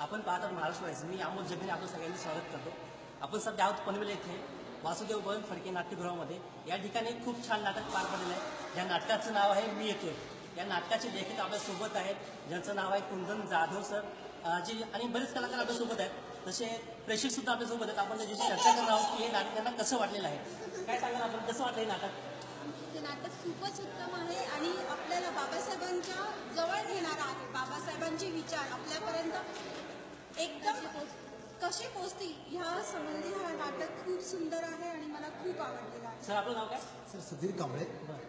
आपण पाहतात महाराष्ट्र व्हायचं मी अमोल जगने आपलं सगळ्यांनी स्वागत करतो. आपण सध्या आहोत पनवेल येथे वासुदेव बळन फडके नाट्यगृहामध्ये. या ठिकाणी खूप छान नाटक पार पडलेलं आहे. या नाटकाचं नाव आहे मी येतोय. या नाटकाचे लेखक आपल्यासोबत आहेत. ज्यांचं नाव आहे कुंदन जाधव सर. जी आणि बरेच कलाकार आपल्यासोबत आहेत. तसे प्रेक्षक सुद्धा आपल्यासोबत आहेत. आपण त्याची चर्चा करणार आहोत की हे नाटक त्यांना कसं वाटलेलं आहे. काय सांगाल आपण? कसं वाटलं हे नाटक? ते नाटक खूपच उत्तम आहे आणि आपल्याला बाबासाहेबांच्या जवळ घेणार आहे. बाबासाहेबांचे विचार आपल्यापर्यंत एकदम कसे पोचतील ह्या संबंधी हा नाटक खूप सुंदर आहे आणि मला खूप आवडलेला आहे. सर आपलं नाव काय? सर सुधीर कांबळे.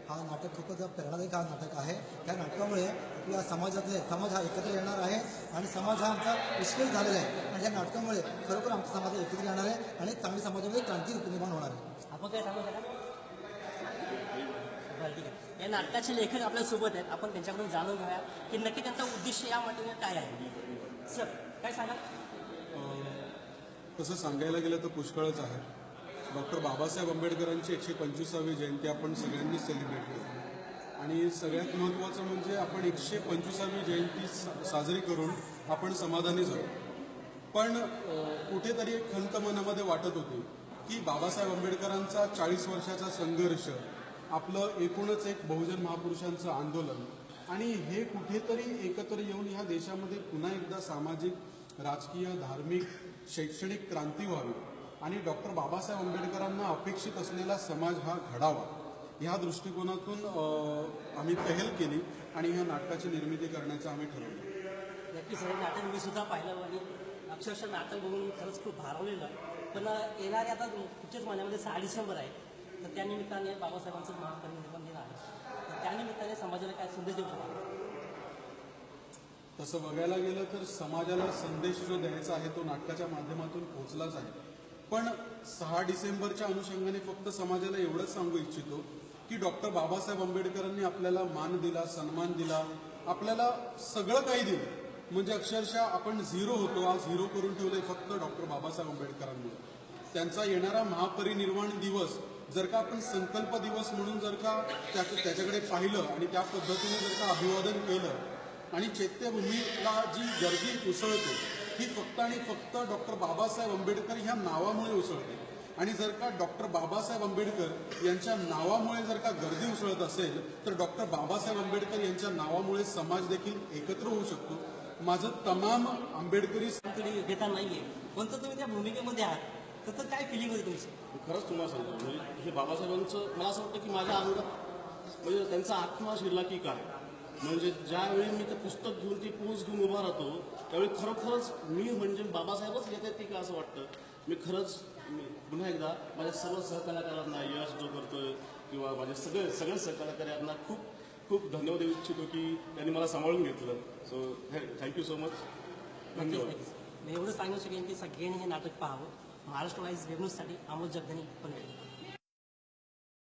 हा नाटक खूपच प्रेरणादायक हा नाटक आहे. या नाटकामुळे आपल्या समाजातले समाज हा एकत्र येणार आहे. आणि समाज हा आमचा विश्लेष झालेला आहे. आणि या नाटकामुळे खरोखर आमचा समाज एकत्र येणार आहे आणि एक चांगली समाजामध्ये क्रांती निर्माण होणार आहे. आपण काय सांगू शकाल बरं ठीक आहे. या नाटकाचे लेखक आपल्यासोबत आहेत. आपण त्यांच्याकडून जाणून घेऊया की नक्की त्यांचा उद्देश या माटेने काय आहे. सर काय सांगाल? तसं सांगायला गेलं तर पुष्कळच आहे. डॉक्टर बाबासाहेब आंबेडकरांची एकशे पंचवीसावी जयंती आपण सगळ्यांनी सेलिब्रेट केली. आणि सगळ्यात महत्त्वाचं म्हणजे आपण एकशे पंचवीसावी जयंती साजरी करून आपण समाधानी झालो. पण कुठेतरी एक खंत मनामध्ये वाटत होती की बाबासाहेब आंबेडकरांचा चाळीस वर्षाचा संघर्ष आपलं एकूणच एक बहुजन महापुरुषांचं आंदोलन आणि हे कुठेतरी एकत्र येऊन ह्या देशामध्ये पुन्हा एकदा सामाजिक राजकीय धार्मिक शैक्षणिक क्रांती व्हावी आणि डॉक्टर बाबासाहेब आंबेडकरांना अपेक्षित असलेला समाज हा घडावा. ह्या दृष्टिकोनातून आम्ही पहल केली आणि ह्या नाटकाची निर्मिती करण्याचं आम्ही ठरवलं. नक्कीच हे नाटक मी सुद्धा पाहिलं आणि अक्षरशः नाटक बघून खरंच खूप भारावलेलं. पण येणारे आता पुढच्याच महिन्यामध्ये सहा डिसेंबर आहे. तर त्या निमित्ताने बाबासाहेबांचं महापरिनिर्वाण दिन आहे. तर त्या निमित्ताने समाजाला काय संदेश देऊ शकतो तसं बघायला गेलं तर समाजाला संदेश जो द्यायचा आहे तो नाटकाच्या माध्यमातून पोहोचलाच आहे. पण सहा डिसेंबरच्या अनुषंगाने फक्त समाजाला एवढंच सांगू इच्छितो की डॉक्टर बाबासाहेब आंबेडकरांनी आपल्याला मान दिला सन्मान दिला आपल्याला सगळं काही दिलं. म्हणजे अक्षरशः आपण झिरो होतो आज झिरो करून ठेवलंय फक्त डॉक्टर बाबासाहेब आंबेडकरांमुळे त्यांचा येणारा महापरिनिर्वाण दिवस जर का आपण संकल्प दिवस म्हणून जर का त्या त्याच्याकडे पाहिलं आणि त्या पद्धतीने जर का अभिवादन केलं आणि चैत्यभूमीला जी गर्दी उसळते ही फक्त आणि फक्त डॉक्टर बाबासाहेब आंबेडकर ह्या नावामुळे उसळते. आणि जर का डॉक्टर बाबासाहेब आंबेडकर यांच्या नावामुळे जर का गर्दी उसळत असेल तर डॉक्टर बाबासाहेब आंबेडकर यांच्या नावामुळे समाज देखील एकत्र होऊ शकतो. माझं तमाम आंबेडकरी घेता नाहीये. पण तर तुम्ही त्या भूमिकेमध्ये आहात. तर तर काय फिलिंग होती तुमची? खरंच तुम्हाला सांगतो. म्हणजे हे बाबासाहेबांचं मला असं वाटतं की माझ्या अंगात म्हणजे त्यांचा आत्मा शिरला की काय? म्हणजे ज्यावेळी मी ते पुस्तक घेऊन ती पोच घेऊन उभा राहतो त्यावेळी खरोखरच मी म्हणजे बाबासाहेबच येत आहेत ती का असं वाटतं? मी खरंच पुन्हा एकदा माझ्या सर्व सहकलाकारांना यश जो करतोय किंवा माझे सगळे सगळे सहकलाकारांना खूप खूप धन्यवाद देऊ इच्छितो की त्यांनी मला सांभाळून घेतलं. सो थँक्यू सो मच धन्यवाद. मी एवढं सांगू शकेन की सगळ्यांनी हे नाटक पाहावं. महाराष्ट्र वाईज वेबन्यूजसाठी अमोल जगधनी पण